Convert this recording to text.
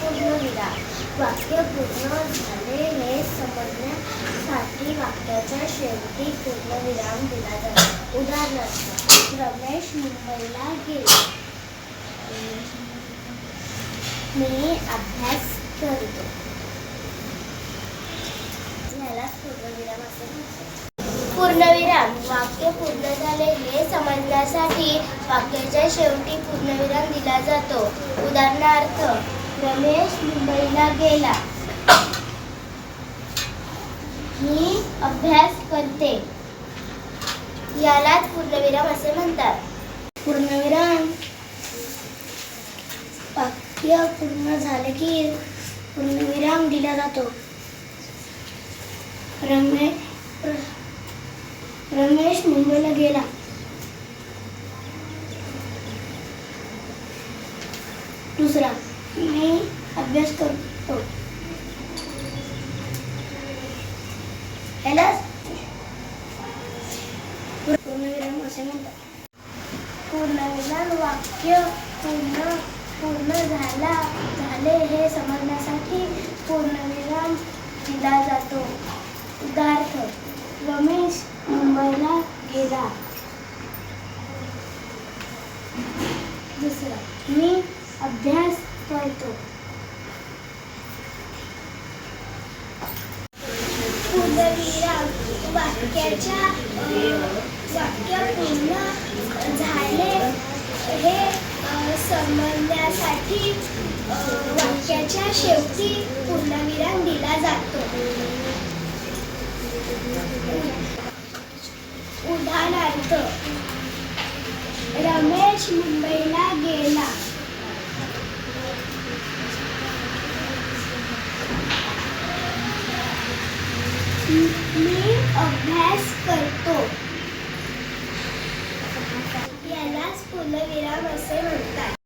पूर्णविराम. वाक्य पूर्ण झाले हे समजण्यासाठी वाक्याच्या शेवटी पूर्ण विराम दिला जातो. उदाहरणार्थ रमेश मुंबईला गेला. मी अभ्यास करतो. यालाच पूर्णविराम असे म्हणतात. पूर्णविराम वाक्य करण्यासाठी वाक्याच्या शेवटी पूर्णविराम दिला जातो. उदाहरणार्थ रमेश मुंबईला गेला. मी अभ्यास करते. यालाच पूर्णविराम असे म्हणतात. पूर्णविराम वाक्य पूर्ण झाले की पूर्णविराम दिला जातो. रमे रमेश मुंबईला गेला. दुसरा. मी अभ्यास करतो. पूर्णविराम असे म्हणतात. पूर्णविराम वाक्य पूर्ण पूर्ण झाला झाले हे समजण्यासाठी पूर्णविराम दिला जातो. उदाहरणार्थ रमेश मुंबईला गेला. दुसरा मी अभ्यास करतो. वाक्याच्या वाक्य पूर्ण झाले. हे समजण्यासाठी वाक्याच्या शेवटी पूर्णविराम दिला जातो. उदाहरणार्थ रमेश मुंबईला गेला मी अभ्यास करतो. यालाच पूर्णविराम असे म्हणतात.